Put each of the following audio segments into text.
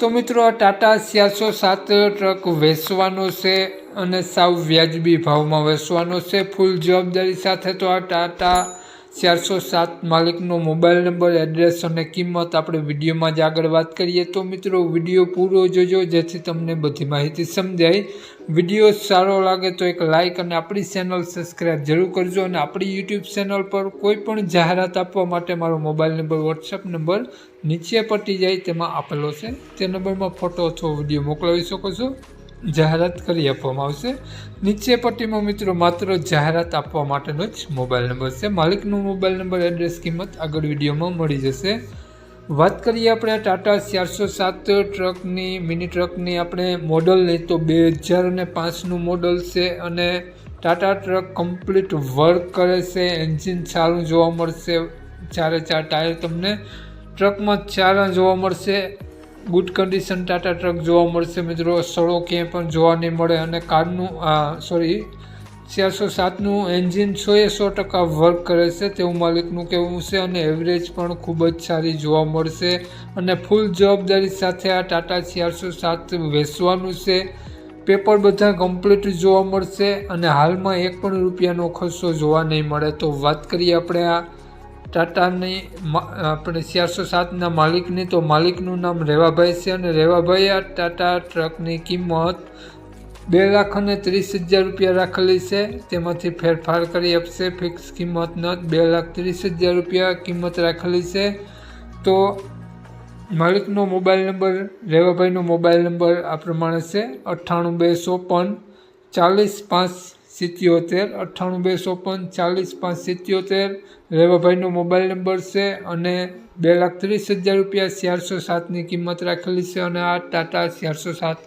તો મિત્રો આ ટાટા ચારસો સાત ટ્રક વેચવાનો છે અને સાવ વ્યાજબી ભાવમાં વેચવાનો છે. ફૂલ જવાબદારી સાથે તો આ ટાટા ચારસો સાત માલિકનો મોબાઈલ નંબર, એડ્રેસ અને કિંમત આપણે વિડીયોમાં જ આગળ વાત કરીએ. તો મિત્રો, વીડિયો પૂરો જોજો, જેથી તમને બધી માહિતી સમજાય. વીડિયો સારો લાગે તો એક લાઇક અને આપણી ચેનલ સબસ્ક્રાઈબ જરૂર કરજો અને આપણી યુટ્યુબ ચેનલ પર કોઈ પણ જાહેરાત આપવા માટે મારો મોબાઈલ નંબર, વોટ્સએપ નંબર નીચે પટી જાય, તેમાં આપેલો છે. તે નંબરમાં ફોટો અથવા વીડિયો મોકલાવી શકો છો. જાહેરાત કરી આપવામાં આવશે. નીચે પટ્ટીમાં મિત્રો માત્ર જાહેરાત આપવા માટેનો જ મોબાઈલ નંબર છે. માલિકનો મોબાઈલ નંબર, એડ્રેસ, કિંમત આગળ વિડીયોમાં મળી જશે. વાત કરીએ આપણે ટાટા ચારસો સાત ટ્રકની, મિની ટ્રકની. આપણે મોડલ લઈએ તો બે હજાર અને પાંચનું મોડલ છે અને ટાટા ટ્રક કમ્પ્લીટ વર્ક કરે છે. એન્જિન સારું જોવા મળશે. ચારે ચાર ટાયર તમને ટ્રકમાં ચાર જોવા મળશે. ગુડ કન્ડિશન ટાટા ટ્રક જોવા મળશે મિત્રો. સડો ક્યાંય પણ જોવા નહીં મળે અને કારનું સોરી ચારસો સાતનું એન્જિન સો એ સો ટકા વર્ક કરે છે તેવું માલિકનું કહેવું છે અને એવરેજ પણ ખૂબ જ સારી જોવા મળશે. અને ફૂલ જવાબદારી સાથે આ ટાટા ચારસો સાત વેચવાનું છે. પેપર બધા કમ્પ્લીટ જોવા મળશે અને હાલમાં એક પણ રૂપિયાનો ખર્ચો જોવા નહીં મળે. તો વાત કરીએ આપણે આ ટાટાની આપણે ચારસો સાતના માલિકની, તો માલિકનું નામ રેવાભાઈ છે અને રેવાભાઈ આ ટાટા ટ્રકની કિંમત બે લાખ અને ત્રીસ હજાર રૂપિયા રાખેલી છે. તેમાંથી ફેરફાર કરી આપશે. ફિક્સ કિંમત ન, બે લાખ ત્રીસ હજાર રૂપિયા કિંમત રાખેલી છે. તો માલિકનો મોબાઈલ નંબર, રેવાભાઈનો મોબાઈલ નંબર આ પ્રમાણે છે. અઠ્ઠાણું બે ચોપન ચાલીસ પાંચ સિત્યોતેર, અઠ્ઠાણું બે ચોપન ચાલીસ પાંચ સિત્યોતેર. રેવાભાઈનો મોબાઈલ નંબર છે અને બે લાખ ત્રીસ હજાર રૂપિયા ચારસો સાતની કિંમત રાખેલી છે અને આ ટાટા ચારસો સાત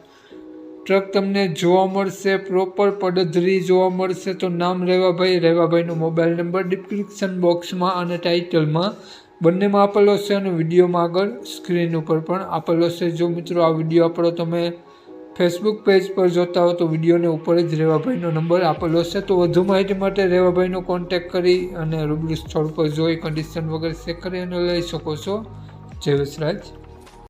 ટ્રક તમને જોવા મળશે પ્રોપર પડધરી જોવા મળશે. તો નામ રેવાભાઈ, રેવાભાઈનો મોબાઈલ નંબર ડિસ્ક્રિપ્શન બોક્સમાં અને ટાઇટલમાં બંનેમાં આપેલો છે અને વિડીયોમાં આગળ સ્ક્રીન ઉપર પણ આપેલો છે. જો મિત્રો આ વીડિયો આપણો તમે ફેસબુક પેજ પર જોતા હો તો વિડીયોને ઉપર જ રેવાભાઈનો નંબર આપેલો છે. તો વધુ માહિતી માટે રેવાભાઈનો કોન્ટેક કરી અને રૂબરૂ સ્થળ પર જોઈ કન્ડિશન વગેરે ચેક કરી અને લઈ શકો છો. જય વસરાજ.